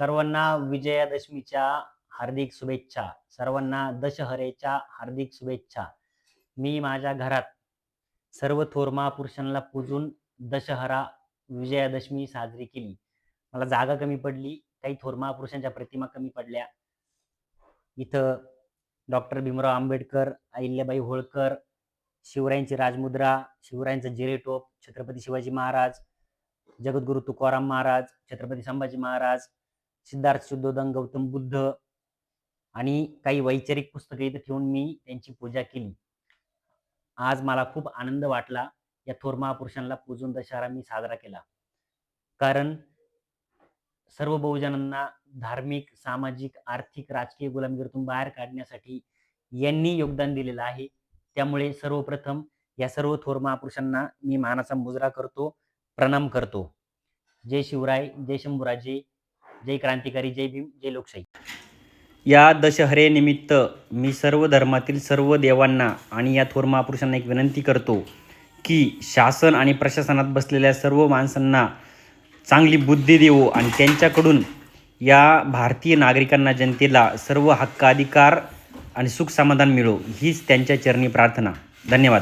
सर्वांना विजयादशमीच्या हार्दिक शुभेच्छा. सर्वांना दशहरेच्या हार्दिक शुभेच्छा. मी माझ्या घरात सर्व थोर महापुरुषांना पूजून दशहरा विजयादशमी साजरी केली. मला जागा कमी पडली. काही थोर महापुरुषांच्या प्रतिमा कमी पडल्या. इथं डॉक्टर भीमराव आंबेडकर अहिल्याबाई होळकर शिवरायांची राजमुद्रा शिवरायांचं जिरेटोप छत्रपती शिवाजी महाराज जगद्गुरु तुकाराम महाराज छत्रपती संभाजी महाराज सिद्धार्थ शुद्धोदन गौतम बुद्ध आणि काही वैचारिक पुस्तकं इथं ठेवून मी त्यांची पूजा केली. आज मला खूप आनंद वाटला या थोर महापुरुषांना पूजून दशहरा मी साजरा केला. कारण सर्व बहुजनांना धार्मिक सामाजिक आर्थिक राजकीय गुलामगिरीतून बाहेर काढण्यासाठी यांनी योगदान दिलेलं आहे. त्यामुळे सर्वप्रथम या सर्व थोर महापुरुषांना मी मानाचा मुजरा करतो प्रणाम करतो. जय शिवराय जय शंभूराजे. जय क्रांतिकारी जय भीम जय लोकशाही. या दशहरेनिमित्त मी सर्व धर्मातील सर्व देवांना आणि या थोर महापुरुषांना एक विनंती करतो की शासन आणि प्रशासनात बसलेल्या सर्व माणसांना चांगली बुद्धी देवो आणि त्यांच्याकडून या भारतीय नागरिकांना जनतेला सर्व हक्क अधिकार आणि सुख समाधान मिळो हीच त्यांच्या चरणी प्रार्थना. धन्यवाद.